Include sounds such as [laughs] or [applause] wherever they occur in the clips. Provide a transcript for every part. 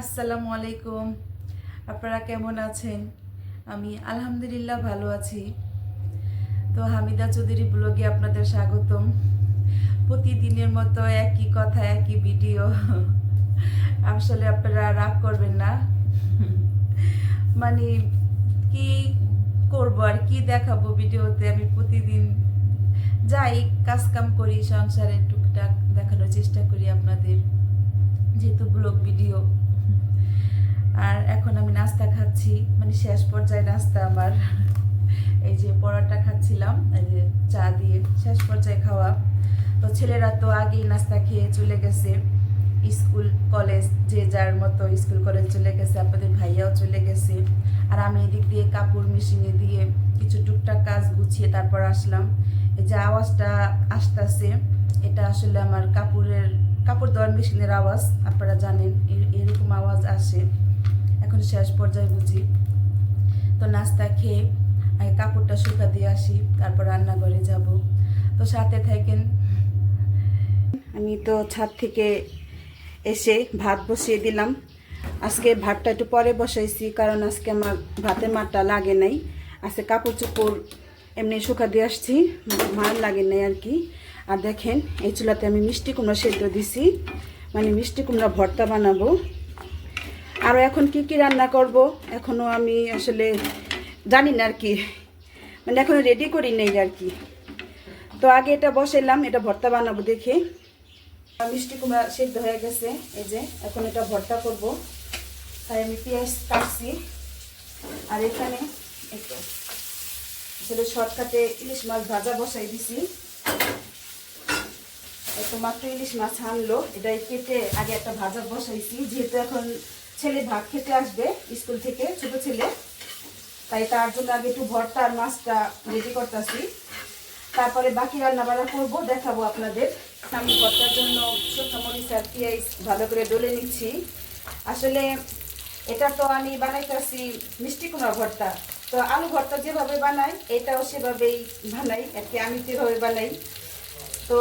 আসসালামু আলাইকুম। আপনারা কেমন আছেন? আমি আলহামদুলিল্লাহ ভালো আছি। তো হামিদা চৌধুরী ব্লগে আপনাদের স্বাগতম। প্রতিদিনের মতো একই কথা, একই ভিডিও। আসলে আপনারা রাগ করবেন না। মানে কি করব আর কি দেখাবো ভিডিওতে? আমি প্রতিদিন যাই কাজ কাম করি, সংসারে টুকটাক দেখানোর চেষ্টা করি আপনাদের। যেহেতু ব্লগ ভিডিও। আর এখন আমি নাস্তা খাচ্ছি মানে শেষ পর্যায়ে নাস্তা আমার। এই যে পরোটা খাচ্ছিলাম, এই যে চা দিয়ে শেষ পর্যায়ে খাওয়া। তো ছেলেরা তো আগেই নাস্তা খেয়ে চলে গেছে। স্কুল, কলেজ, যে যার মতো স্কুল, কলেজ চলে গেছে, আপনাদের ভাইয়াও চলে গেছে। আর আমি এদিক দিয়ে কাপড় মেশিনে দিয়ে কিছু টুকটাক কাজ গুছিয়ে তারপর আসলাম। এই যে আওয়াজটা আসতেছে, এটা আসলে আমার কাপড়ের, কাপড় দেওয়ার মেশিনের আওয়াজ, আপনারা জানেন এরকম আওয়াজ আসে। এখন শেষ পর্যায়ে বুঝি। তো নাস্তা খেয়ে আগে কাপড়টা শুকা দিয়ে আসি, তারপর রান্নাঘরে যাব। তো সাথে থাকেন। আমি তো ছাদ থেকে এসে ভাত বসিয়ে দিলাম। আজকে ভাতটা একটু পরে বসাইছি, কারণ আজকে আমার ভাতের মারটা লাগে নাই। আজকে কাপড় চোপড় এমনি শুকা দিয়ে আসছি মার লাগে নাই আর কি। আর দেখেন, এই চুলাতে আমি মিষ্টি কুমড়া সেদ্ধ দিছি মানে মিষ্টি কুমড়া ভর্তা বানাবো। আরও এখন কি কি রান্না করব? এখনও আমি আসলে জানি না আর কি। মানে এখনও রেডি করি নেই আর কি। তো আগে এটা বসাইলাম, এটা ভর্তা বানাবো দেখে। মিষ্টি কুমড়া সিদ্ধ হয়ে গেছে, এই যে, এখন এটা ভর্তা করব। তাই আমি পেঁয়াজ কাটছি। আর এখানে একটু আসলে শর্টকাটে ইলিশ মাছ ভাজা বসাই দিছি। একটু মাত্র ইলিশ মাছ আনলো, এটাই কেটে আগে একটা ভাজা বসাইছি, যেহেতু এখন ছেলে ভাত খেতে আসবে স্কুল থেকে, ছোট ছেলে। তাই তার জন্য আগে একটু ভর্তা আর মাছটা রেডি করতেছি। তারপরে বাকি রান্না বান্না করব, দেখাবো আপনাদের। আমি ভর্তার জন্য শুকনো মরিচ আর ভালো করে ডলে নিচ্ছি। আসলে এটা তো আমি বানাইতেছি মিষ্টি কুমড়া ভর্তা। তো আলু ভর্তা যেভাবে বানাই, এটাও সেভাবেই বানাই। আর কি আমি যেভাবে বানাই। তো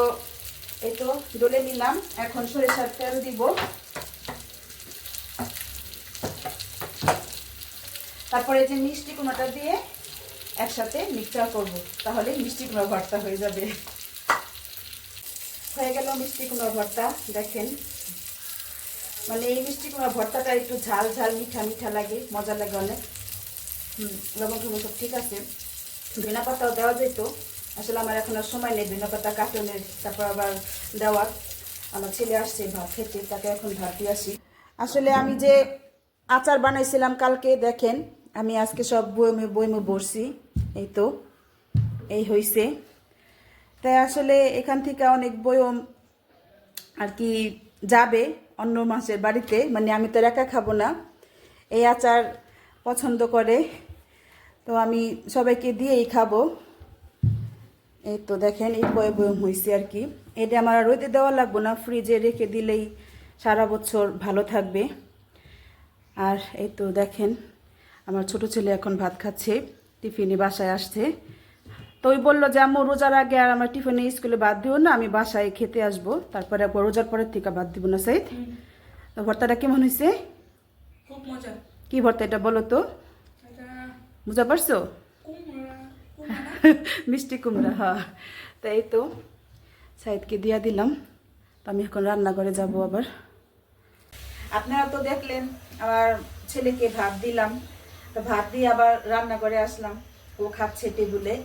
এই তো ডলে নিলাম। এখন সরিষার তেল দিব। তারপরে যে মিষ্টি কুমড়াটা দিয়ে একসাথে মিক্সচার করব, তাহলে মিষ্টি কুমড়া ভর্তা হয়ে যাবে। হয়ে গেল মিষ্টি কুমড়া ভর্তা, দেখেন। মানে এই মিষ্টি কুমড়া ভর্তাটা একটু ঝাল ঝাল, মিঠা মিঠা লাগে, মজা লাগে অনেক। লবণ টবণ সব ঠিক আছে। ধনা পাতাও দেওয়া যেত, আসলে আমার এখন আর সময় নেই ধনা পাতা কাটনের, তারপর আবার দেওয়ার। আমার ছেলে আসছে ভাত খেতে, তাকে এখন ভাত দিয়ে আসি। আসলে আমি যে আচার বানাইছিলাম কালকে, দেখেন আমি আজকে সব বইমে বইমে বসছি, এই তো, এই হইছে। তাই আসলে এখান থেকে অনেক বয়ম আর কি যাবে অন্য মাসের বাড়িতে মানে আমি তো একা খাব না। এই আচার পছন্দ করে, তো আমি সবাইকে দিয়েই খাব। এই তো দেখেন, এই বয়ে বয়ম হয়েছে আর কি। এটা আমার রোদে দেওয়া লাগবো না, ফ্রিজে রেখে দিলেই সারা বছর ভালো থাকবে। আর এই তো দেখেন আমার ছোট ছেলে এখন ভাত খাচ্ছে টিফিনে বাসায় আসছে। তো ওই বলল যে আম্মু রোজার আগে আর আমার টিফিনে স্কুলে বাদ দিও না আমি বাসায় খেতে আসব। তারপরে রোজার পরের থেকে বাদ দিব না সাইদ। তো ভর্তাটা কেমন হয়েছে? খুব মজা। কি ভর্তা এটা বলো তো? বুঝা পারছ? [laughs] মিষ্টি কুমড়া হ্যাঁ তো এই তো সাইদকে দিয়া দিলাম। তো আমি এখন রান্নাঘরে যাব আবার। আপনারা তো দেখলেন আমার ছেলেকে ভাত দিলাম। তো ভাত দিয়ে আবার রান্নাঘরে আসলাম। ও খাচ্ছে টেবিলে।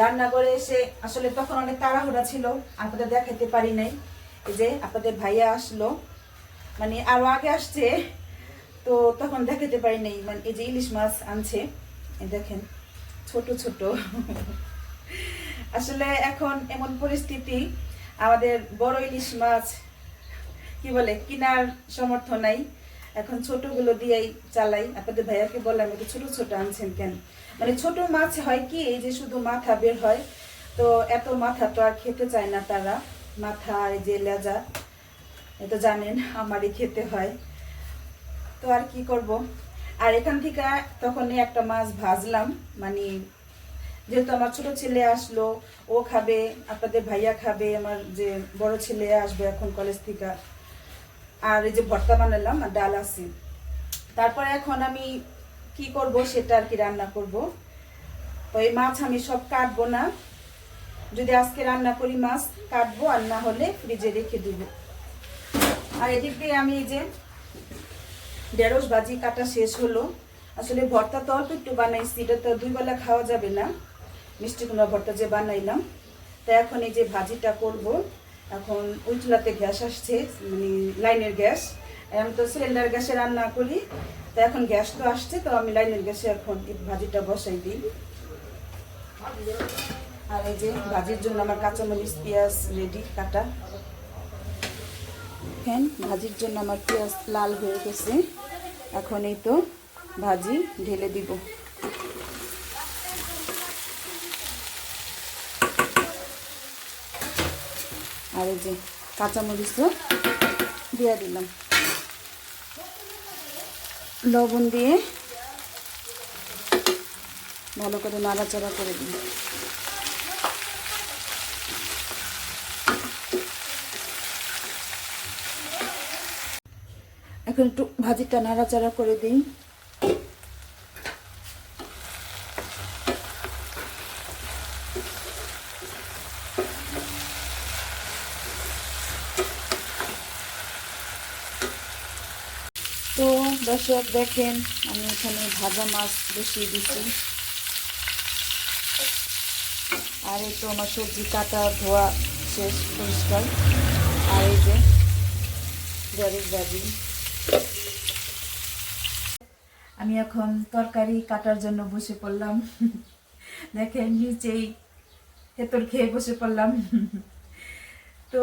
রান্না করে এসে আসলে তখন অনেক তাড়াহুড়া ছিল, আপনাদের দেখাতে পারি নাই। যে আপনাদের ভাইয়া আসলো মানে আরও আগে আসছে, তো তখন দেখাতে পারি নাই। মানে এই যে ইলিশ মাছ আনছে দেখেন, ছোট ছোট। আসলে এখন এমন পরিস্থিতি, আমাদের বড় ইলিশ মাছ, কি বলে, কিনার সমর্থ নাই। এখন ছোটগুলো দিয়েই চালাই। আপনাদের ভাইয়াকে বললাম একটু ছোট ছোট আনছেন কেন? মানে ছোট মাছ হয় কি, এই যে শুধু মাথা বের হয়, তো এত মাথা তো আর খেতে চায় না তারা। মাথা আর যে লেজা, এটা জানেন, আমারই খেতে হয়। তো আর কি করব? আর এখান থেকে তখনই একটা মাছ ভাজলাম মানে যেহেতু আমার ছোট ছেলে আসলো, ও খাবে, আপনাদের ভাইয়া খাবে, আমার যে বড় ছেলে আসবে এখন কলেজ থেকে। আর এই যে ভর্তা বানালাম, আর ডাল আছে। তারপরে এখন আমি কি করব সেটা আর কি রান্না করব। তো এই মাছ আমি সব কাটবো না। যদি আজকে রান্না করি মাছ, কাটবো, আর না হলে ফ্রিজে রেখে দিব। আর এদিক দিয়ে আমি এই যে ঢেঁড়স ভাজি কাটা শেষ হলো। আসলে ভর্তা তো অল্প একটু বানাইছি, এটা তো দুই বেলা খাওয়া যাবে না। মিষ্টি কুমড়া ভর্তা যে বানাইলাম। তো এখন এই যে ভাজিটা করব। এখন ওই চুলাতে গ্যাস আসছে মানে লাইনের গ্যাস। আমি তো সিলিন্ডার গ্যাসে রান্না করি, তো এখন গ্যাস তো আসছে, তো আমি লাইনের গ্যাসে এখন ভাজিটা বসাই দিই। আর এই যে ভাজির জন্য আমার কাঁচামরিচ, পেঁয়াজ, রেডি, কাটা। ফ্যান ভাজির জন্য আমার পেঁয়াজ লাল হয়ে গেছে। এখন এই তো ভাজি ঢেলে দিব। আর এই যে কাঁচামরিচও দিয়ে দিলাম। লবণ দিয়ে ভালো করে নাড়াচাড়া করে দিই এখন একটু ভাজিটা নাড়াচাড়া করে দিই তো দর্শক, দেখেন, আমি এখানে ভাজা মাছ বসিয়ে দিচ্ছি আর এই তো আমার সবজি কাটা, ধোয়া শেষ, পরিষ্কার। আর এই যে ঢেঁড়স ভাজি আমি এখন তরকারি কাটার জন্য বসে পড়লাম। দেখেন, নিচেই হেতর খেয়ে বসে পড়লাম। তো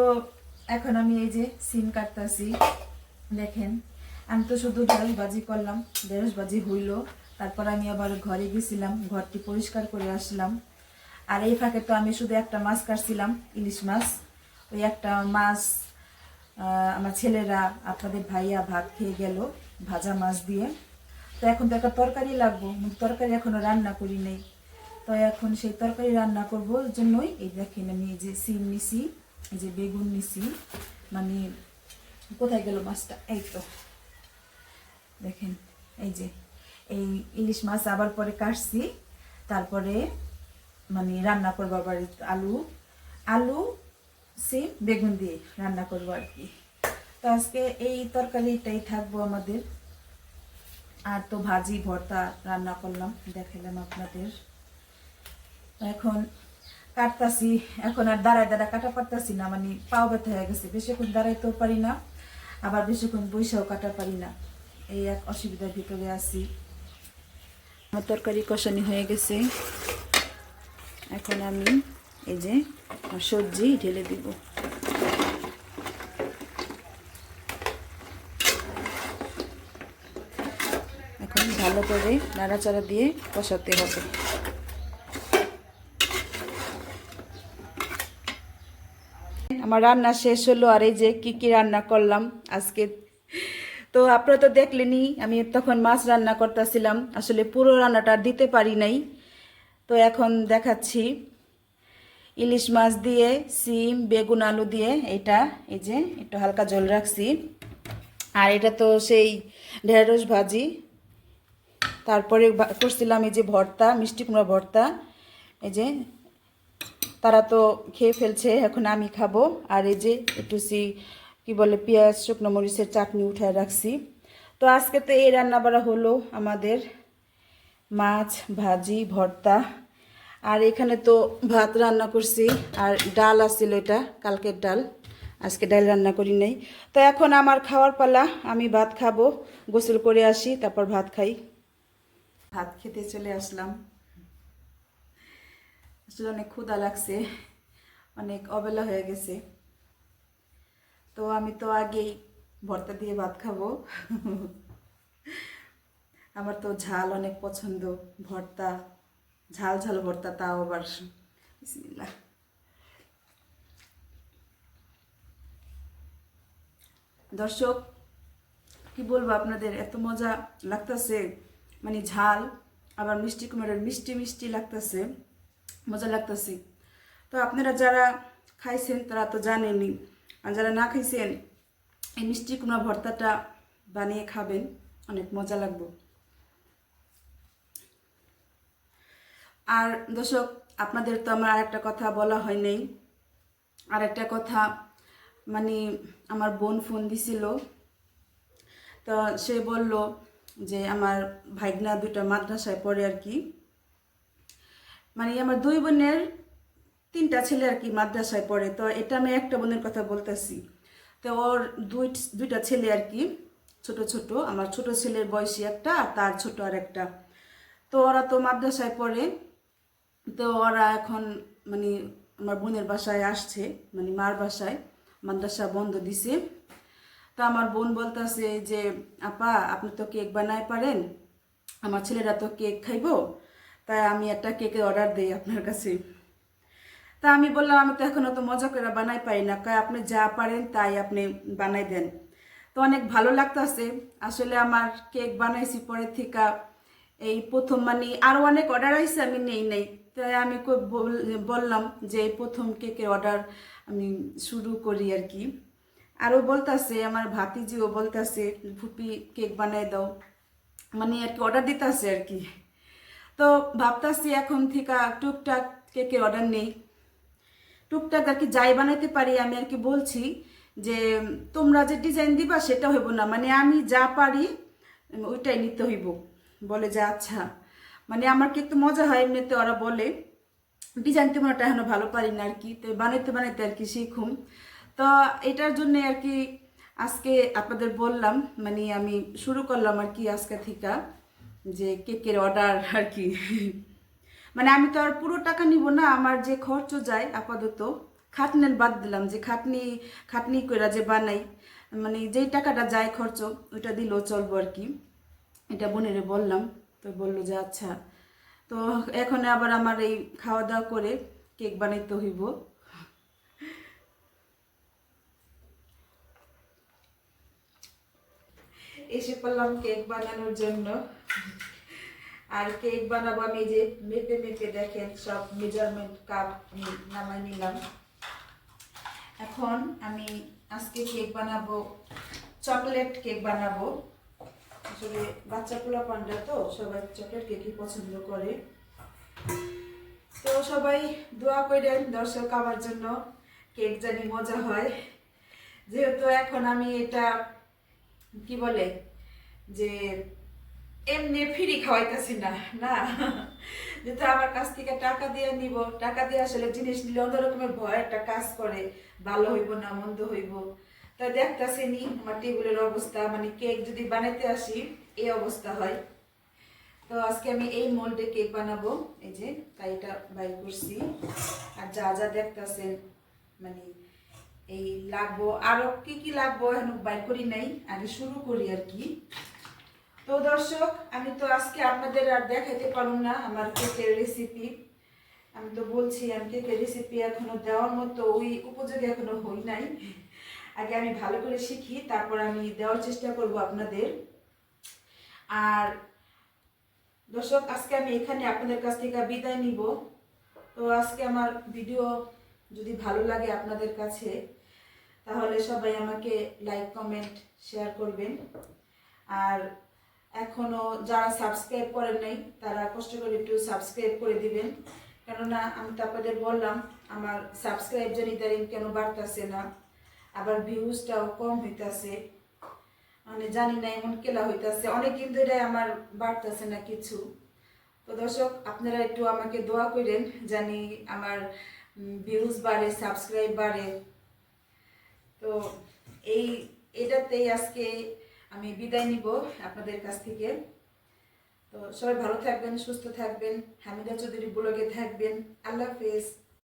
এখন আমি এই যে সিম কাটতাছি। দেখেন আমি তো শুধু ঢেঁড়স ভাজি করলাম ঢেঁড়স ভাজি হইল। তারপর আমি আবার ঘরে গেছিলাম, ঘরটি পরিষ্কার করে আসলাম। আর এই ফাঁকে তো আমি শুধু একটা মাছ কাটছিলাম, ইলিশ মাছ। ওই একটা মাছ আমার ছেলেরা, আপনাদের ভাইয়া ভাত খেয়ে গেল, ভাজা মাছ দিয়ে। তো এখন তো একটা তরকারি লাগবো তরকারি এখনও রান্না করি নেই। তো এখন সেই তরকারি রান্না করব জন্যই। এই দেখেন আমি এই যে সিম নিছি, এই যে বেগুন নিছি। মানে কোথায় গেল মাছটা? এই তো। দেখেন, এই যে, এই ইলিশ মাছ আবার পরে কাটছি, তারপরে মানে রান্না করব আবার আলু আলু সিম বেগুন দিয়ে রান্না করব আর কি। তো আজকে এই তরকারিটাই থাকব আমাদের। আর তো ভাজি, ভর্তা রান্না করলাম দেখালাম আপনাদের। এখন কাটতাছি, এখন আর দাঁড়ায় দাঁড়ায় কাটা পারতাছি না মানে পাও ব্যথা হয়ে গেছে। বেশিক্ষণ দাঁড়াইতেও পারি না, আবার বেশিক্ষণ বৈশাও কাটা পারি না। এই এক অসুবিধার ভিতরে আছি। আমার তরকারি কষানি হয়ে গেছে। এখন আমি এই যে সবজি ঢেলে দিব। এখন ভালো করে নাড়াচাড়া দিয়ে কষাতে হবে। আমার রান্না শেষ হলো, আর এই যে কি কি রান্না করলাম, আজকে তো আপনারা তো দেখলেনই, আমি তখন মাছ রান্না করতেছিলাম। আসলে পুরো রান্নাটা দিতে পারি নাই। তো এখন দেখাচ্ছি। ইলিশ মাছ দিয়ে, সিম, বেগুন, আলু দিয়ে এটা, এই যে একটু হালকা জল রাখছি। আর এটা তো সেই ঢেঁড়স ভাজি। তারপরে করছিলাম এই যে ভর্তা, মিষ্টি কুমড়া ভর্তা। এই যে তারা তো খেয়ে ফেলছে, এখন আমি খাব। আর এই যে একটু সি কি বলে, পেঁয়াজ, শুকনো মরিচের চাটনি উঠায় রাখছি। তো আজকে তো এই রান্না বাড়া হলো আমাদের মাছ ভাজি, ভর্তা। আর এখানে তো ভাত রান্না করছি, আর ডাল আসছিল এটা, কালকের ডাল। আজকে ডাল রান্না করি নাই। তো এখন আমার খাওয়ার পালা, আমি ভাত খাব, গোসল করে আসি, তারপর ভাত খাই। ভাত খেতে চলে আসলাম। আসলে অনেক ক্ষুধা লাগছে, অনেক অবেলা হয়ে গেছে। তো আমি তো আগেই ভর্তা দিয়ে ভাত খাব। আমার তো ঝাল অনেক পছন্দ, ভর্তা, ঝাল ঝাল ভর্তা, তাও আবার বিসমিল্লাহ। দর্শক, কি বলব আপনাদের, এত মজা লাগতেছে মানে ঝাল, আবার মিষ্টি কুমড়ের মিষ্টি মিষ্টি লাগতেছে, মজা লাগতেছে। তো আপনারা যারা খাইছেন তারা তো জানেনই আর যারা না খাইছেন, এই মিষ্টি কুমড়া ভর্তাটা বানিয়ে খাবেন। অনেক মজা লাগবে। আর দর্শক, আপনাদের তো আমার আরেকটা কথা বলা হয় নাই। আরেকটা কথা মানে আমার বোন ফোন দিছিল। তো সে বলল যে আমার ভাইগনা দুটা মাদ্রাসায় পড়ে আর কি। মানে আমার দুই বোনের তিনটা ছেলে আর কি মাদ্রাসায় পড়ে। তো এটা আমি একটা বোনের কথা বলতেছি। তো ওর দুই, দুইটা ছেলে আর কি, ছোট ছোট। আমার ছোট ছেলের বয়সী একটা আর তার ছোট আর একটা। তো ওরা তো মাদ্রাসায় পড়ে। তো ওরা এখন মানে আমার বোনের বাসায় আসছে মানে মার বাসায়। মাদ্রাসা বন্ধ দিছে। তো আমার বোন বলতেছে যে, আপা, আপনি তো কেক বানাই পারেন। আমার ছেলেরা তো কেক খাইবো। তাই আমি একটা কেকের অর্ডার দিই আপনার কাছে। তা আমি বললাম, আমি তো এখন অত মজা করে বানাই পাই না। কয়, আপনি যা পারেন তাই আপনি বানাই দেন। তো অনেক ভালো লাগতাছে আসলে আমার কেক বানাইছি পরে থেকে এই প্রথম মানে আরও অনেক অর্ডার আইছে, আমি নেই নেই। তাই আমি বললাম যে এই প্রথম কেকের অর্ডার আমি শুরু করি আর কি। আরও বলতাছে, আমার ভাতিজিও বলতাছে, ফুপি, কেক বানাই দাও। মানে আর কি অর্ডার দিতেছে আর কি। তো ভাবতাছি এখন থেকে টুকটাক কেকের অর্ডার নেই। টুকটাক আর কি যাই বানাইতে পারি, আমি আর কি বলছি যে, তোমরা যে ডিজাইন দিবা সেটা হইব না। মানে আমি যা পারি ওইটাই নিতে হইব। বলে যে আচ্ছা। মানে আমার কি একটু মজা হয় এমনিতে ওরা বলে ডিজাইন তেমন একটা এখনও ভালো পারি না আর কি। তো বানাইতে বানাইতে আর কি শিখুম। তো এটার জন্য আর কি আজকে আপনাদের বললাম মানে আমি শুরু করলাম আর কি আজকে থেকে যে কেকের অর্ডার আর কি। মানে আমি তো আর পুরো টাকা নিব না, আমার যে খরচ যায় আপাতত। খাটনের বাদ দিলাম যে খাটনি খাটনি কইরা যে বানাই মানে যেই টাকাটা যায় খরচ, ওইটা দিলেও চলবো আর কি। এটা বোনেরে বললাম, তো বলল যে আচ্ছা। তো এখন আবার আমার এই খাওয়া দাওয়া করে কেক বানাইতে হইব। এসে পড়লাম কেক বানানোর জন্য। আর কেক বানাবো আমি যে মেপে মেপে দেখেন সব মেজারমেন্ট কাপ আমি নামাই নিলাম। এখন আমি আজকে কেক বানাবো চকলেট কেক বানাবো। আসলে বাচ্চা পোলা পান্ডা তো, সবাই চকলেট কেকই পছন্দ করে। তো সবাই দোয়া করেন দর্শক আমার জন্য, কেক জানি মজা হয়। যেহেতু এখন আমি এটা, কি বলে, যে এমনি ফ্রি খাওয়াইতেছি না না। যেহেতু আমার কাছ থেকে টাকা দিয়ে নিব, টাকা দিয়ে আসলে জিনিস নিলে অন্য রকমের ভয়, একটা কাজ করে, ভালো হইব না, মন্দ হইব। তা দেখতেছি নি, আমার টেবিলের অবস্থা মানে কেক যদি বানাইতে আসি, এই অবস্থা হয়। তো আজকে আমি এই মোল্ডে কেক বানাবো, এই যে, তাই এটা বাই করছি। আর যা যা দেখতেছেন মানে এই লাগবো, আরও কি কি লাগবো এখন বাই করি নাই, আগে শুরু করি আর কি। তো দর্শক, আমি তো আজকে আপনাদের আর দেখাইতে পারুম না আমার কেকের রেসিপি আমি তো বলছি, আমি কেকের রেসিপি এখনও দেওয়ার মতো ওই উপযোগী এখনও হই নাই। আগে আমি ভালো করে শিখি, তারপর আমি দেওয়ার চেষ্টা করব আপনাদের। আর দর্শক, আজকে আমি এখানে আপনাদের কাছ থেকে বিদায় নিব। তো আজকে আমার ভিডিও যদি ভালো লাগে আপনাদের কাছে, তাহলে সবাই আমাকে লাইক কমেন্ট শেয়ার করবেন। আর এখনও যারা সাবস্ক্রাইব করেন নাই, তারা কষ্ট করে একটু সাবস্ক্রাইব করে দিবেন। কেননা আমি তো আপনাদের বললাম, আমার সাবস্ক্রাইব যেন ইদারিং কেন বাড়তেছে না, আবার ভিউজটাও কম হইতাছে। মানে জানি না এমন কেলা হইতাছে, অনেকদিন ধরে আমার বাড়তেছে না কিছু। তো দর্শক, আপনারা একটু আমাকে দোয়া করেন জানি আমার ভিউজ বাড়ে সাবস্ক্রাইব বাড়ে। তো এই, এটাতেই আজকে আমি বিদায় নিব আপনাদের কাছ থেকে। তো সবাই ভালো থাকবেন, সুস্থ থাকবেন। হামিদা চৌধুরী ব্লগে থাকবেন। আল্লাহ হাফেজ।